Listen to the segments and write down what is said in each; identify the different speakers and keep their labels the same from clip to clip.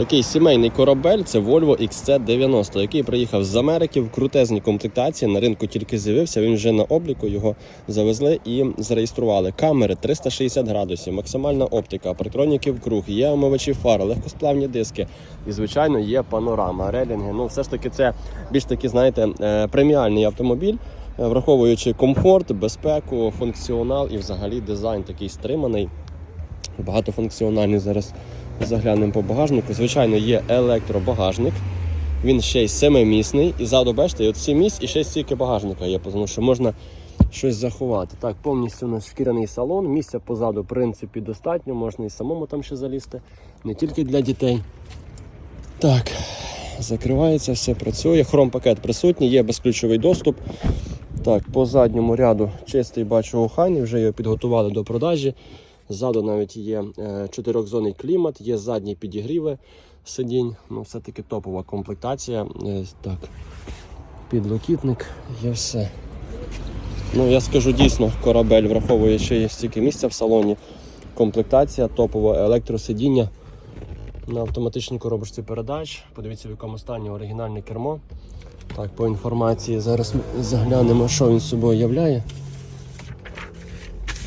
Speaker 1: Такий сімейний корабель це Volvo XC90, який приїхав з Америки в крутезній комплектації. На ринку тільки з'явився. Він вже на обліку його завезли і зареєстрували. Камери 360 градусів, максимальна оптика, партроніки в круг, є омивачі фар, легкосплавні диски. І, звичайно, є панорама, релінги. Ну, все ж таки, це більш таки, знаєте, е, преміальний автомобіль. е, Враховуючи комфорт, безпеку, функціонал і взагалі дизайн такий стриманий багатофункціональний. Зараз заглянемо по багажнику. Звичайно, є електробагажник. Він ще й семимісний. І ззаду, бачите, і от сім місць і ще стільки багажника є, тому що можна щось заховати. Так, повністю у нас шкіряний салон. Місця позаду, в принципі, достатньо, можна і самому там ще залізти, не тільки для дітей. Так, закривається, все працює. Хром-пакет присутній, є безключовий доступ. Так, по задньому ряду чистий бачу охайний, вже його підготували до продажі. Ззаду навіть є е, чотирьохзонний клімат, є задні підігріви сидінь. Ну, все-таки топова комплектація. Е, так, підлокітник, є все. Ну, я скажу дійсно, корабель враховує, що є стільки місця в салоні. Комплектація, топове електросидіння на автоматичній коробочці передач. Подивіться, в якому стані оригінальне кермо. Так, по інформації зараз заглянемо, що він собою являє.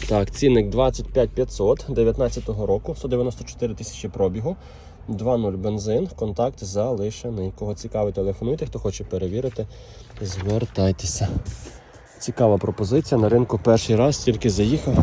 Speaker 1: Так, цінник 25500 19-го року, 194 тисячі пробігу, 2.0 бензин, контакт залишений. Кого цікавить, телефонуйте, хто хоче перевірити, звертайтеся. Цікава пропозиція. На ринку перший раз тільки заїхав.